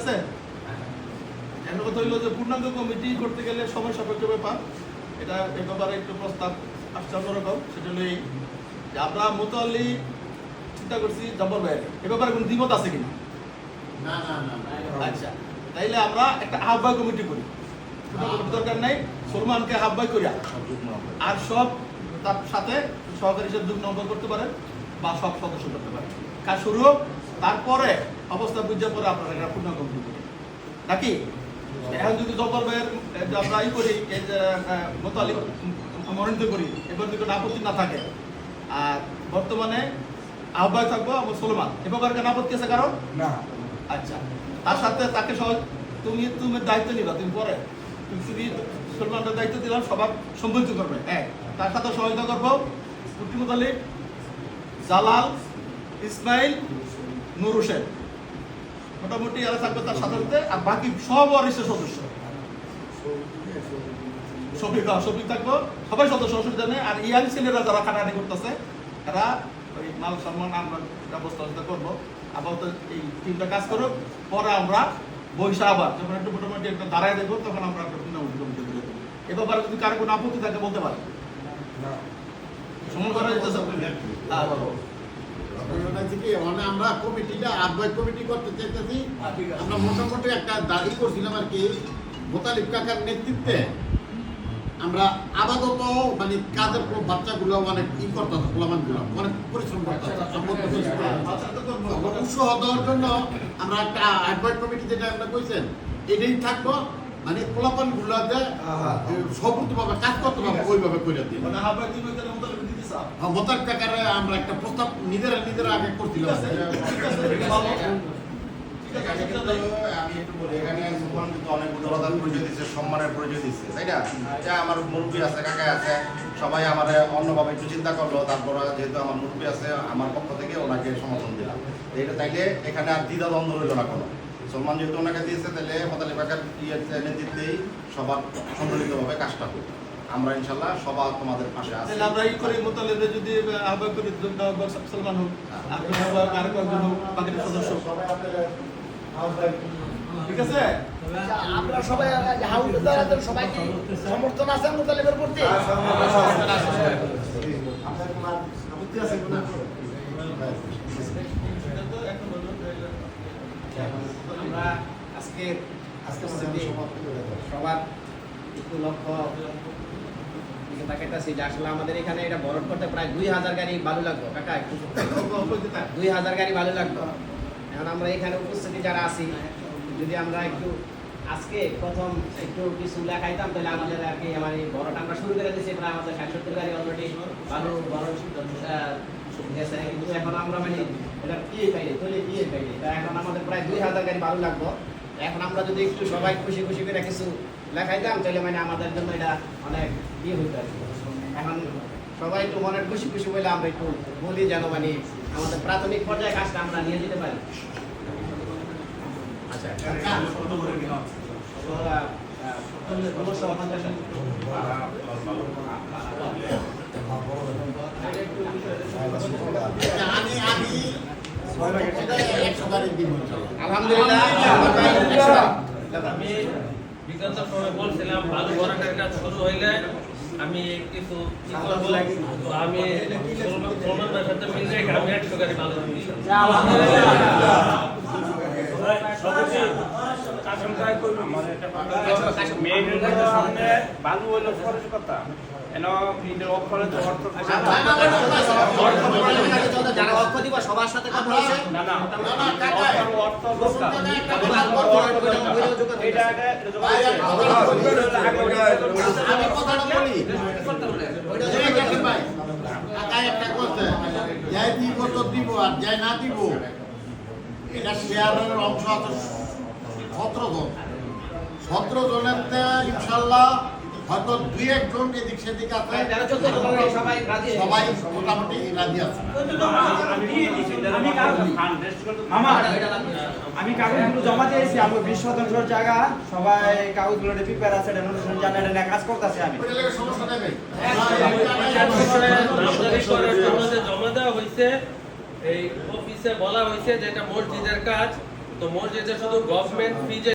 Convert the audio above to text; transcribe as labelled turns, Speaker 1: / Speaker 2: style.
Speaker 1: আছে? এখন কথা হইল যে পূর্ণাঙ্গ কমিটি করতে গেলে সময় সাপেক্ষ ব্যাপার। এটা এ ব্যাপারে একটু প্রস্তাব আসছে অন্যরকম সেটা হলো এই যে আমরা মোতাল্লি চিন্তা করছি জব্বর ভাইয়ের। এ ব্যাপারে কোনো দ্বিমত আছে কিনা?
Speaker 2: না না না
Speaker 1: আচ্ছা তাইলে আমরা একটা আহ্বায়ক কমিটি করি। দরকার নাই সলমানকে আহ্বায়ক করি আর সব তার সাথে সহকারী হিসেবে নম্বর করতে পারেন বা সব সদস্য করতে পারেন। কাজ শুরু হোক তারপরে অবস্থা বুঝে পরে আপনারা একটা পূর্ণ কমিটি করি নাকি? এখন যদি জব্বর ভাইয়ের আমরা ই করি এই যে মোতালি মনোনীত করি এবার যদি আপত্তি না থাকে আর বর্তমানে আহ্বায় থাকব আমার সলমান। এ ব্যাপারে কোনো আপত্তি আছে কারণ
Speaker 3: না।
Speaker 1: আচ্ছা। তার সাথে তাকে সহ তুমি তুমি দায়িত্ব নিবা তুমি পরে। তুমি সলমানের দায়িত্ব দিলাম সবার সম্মিলিত করবে। এক তার সাথে সহযোগিতা করব কুটিমত আলী জালাল ইসমাইল নুর হোসেন মোটামুটি এরা থাকবে তার সাথে আর বাকি সব অরিষ্টের সদস্য। শফিক হ্যাঁ, শফিক থাকব। সবাই সদস্য অসুবিধা নেই। আর ইয়াং ছেলেরা যারা খাটাখাটি করতেছে এরা ওই মাল সম্মান আমরা ব্যবস্থা করব। আপাতত এই টিমটা কাজ করুক। পরে আমরা বৈশা আবার যখন একটু মোটামুটি একটা দাঁড়ায় দেখব তখন আমরা একটা টুর্নামেন্ট কমিটি করে দেবো এ ব্যাপারে যদি কারও কোনো আপত্তি থাকে বলতে পারে
Speaker 3: না।
Speaker 1: সমন করা যেতেছে হ্যাঁ।
Speaker 2: হচ্ছে মানে আমরা কমিটিটা আহ্বায়ক কমিটি করতে চাইতেছি।
Speaker 1: হ্যাঁ,
Speaker 2: আমরা মোটামুটি একটা দাবি করছিলাম আর কি মোতালিব কাকার নেতৃত্বে আমরা আপাতত মানে কাজের বাচ্চাগুলো অনেক ই করতেছে পোলামানগুলো অনেক পরিশ্রম পরিশ্রম
Speaker 1: আচ্ছা, করব।
Speaker 2: উৎসাহ দেওয়ার জন্য আমরা একটা আহ্বায়ক কমিটি যেটা আমরা কইছেন এটাই থাকব। মানে পোলাপান গুলাতে সবুতভাবে কাজ করতে পারব ওইভাবে করে দিই কাকারে আমরা একটা প্রস্তাব নিজেরা নিজেরা আগে করছিলাম
Speaker 1: আছে ঠিক আছে ভালো। ঠিক আছে ঠিক আছে
Speaker 4: আমি একটু বলি এখানে সুমন কিন্তু অনেক উদারতার পরিচয় দিচ্ছে সম্মানের পরিচয় দিচ্ছে তাই না? যা আমার মুরব্বী আছে কাকা আছে সবাই আমার অন্যভাবে একটু চিন্তা করল তারপর যেহেতু আমার মুরব্বী আছে আমার পক্ষ থেকে ওনাকে সমর্থন দিলাম। এটা তাইলে এখানে আর দ্বিধা দ্বন্দ্ব রইল না কোনো। সলমান যেহেতু ওনাকে দিয়েছে তাহলে পাকার ইয়ের নেতৃত্বেই সবার সম্মিলিতভাবে কাজটা করি আমরা ইনশাল্লাহ সবার তোমাদের পাশে আছি।
Speaker 1: তাহলে আমরা এই করি মোতালেবে যদি আহ্বায়ক করি আহ্বায়ক সালমান হোক আপনি আহ্বায়ক আর কয়েকজন হোক বাকিটা সদস্য ঠিক আছে?
Speaker 5: আমরা সবাই হাউসে দাঁড়াতে সবাই কি সমর্থন আছে মুতালিবের প্রতি?
Speaker 6: আমরা আজকে আজকে সবার একটু লক্ষ্য দিকে তাকাইতাছি যে আসলে আমাদের এখানে এটা বরফ করতে প্রায় দুই হাজার গাড়ি বালু লাগবে। কাকা, একটু দুই হাজার গাড়ি বালু লাগবে। এখন আমরা এখানে উপস্থিতি যারা আছি, যদি আমরা একটু আজকে প্রথম একটু কিছু লেখাইতাম, তাহলে আমাদের আর কি আমার এই বড়টা আমরা শুরু করে দিয়েছি, প্রায় আমাদের ষাট সত্তর গাড়ি অলরেডি বালু বড় গেছে কিন্তু এখন আমরা মানে এটা পিয়ে পাইনি তৈরি পিয়ে পাইনি তা এখন আমাদের প্রায় দুই হাজার গাড়ি বালু লাগবে। এখন আমরা যদি একটু সবাই খুশি খুশি করে কিছু লেখাইতাম তাহলে মানে আমাদের জন্য এটা অনেক ইয়ে হইতো আর এখন সবাই একটু মনের খুশি খুশি বলে আমরা একটু বলি যেন মানে আমাদের প্রাথমিক পর্যায়ে কাজটা আমরা নিয়ে যেতে পারি। আচ্ছা ওরা, আহ, ষোলোশো পঞ্চাশ
Speaker 2: আমি আমি একশো গাড়ি দিব ইনশাল্লাহ।
Speaker 6: আলহামদুলিল্লাহ
Speaker 7: আমি বিগত সময় বলছিলাম বালু ভরাটের কাজ শুরু হইলে আমি কিছু আমি সলমান- সলমান ভাইয়ের সাথে মিলে আমি একশো গাড়ি বালু
Speaker 8: হইল কথা। এন নিজের অক্ষরে তো অর্থ
Speaker 6: যারা অর্থ দিব সবার সাথে কথা হয়েছে
Speaker 8: না না
Speaker 2: না, না, কাকা,
Speaker 8: অর্থ অর্থ এটা
Speaker 2: আমি কথাটা বলি এই দেখেন ভাই কাকা একটা কথা যাই দিব তো দিব আর যাই না দিব এটা শেয়ারের অংশ আছে সতেরো জন সতেরো জনের ইনশাল্লাহ হয়তো দুই একজন এদিক সেদিক আছে।
Speaker 6: জন সবাই
Speaker 2: মোটামুটি রাজি আছে।
Speaker 8: আমি
Speaker 3: কাগজগুলো জমা দিয়েছি আমার বিশ শতাংশ জায়গা সবাই কাগজগুলো প্রিপেয়ার আছে এটা নোটিশন জানা এটা নিয়ে কাজ করতেছি আমি।
Speaker 2: সমস্যা নেই
Speaker 7: জমা দেওয়া হয়েছে এই অফিসে বলা হয়েছে যে এটা মসজিদের কাজ। তো মসজিদে শুধু গভর্নমেন্ট ফি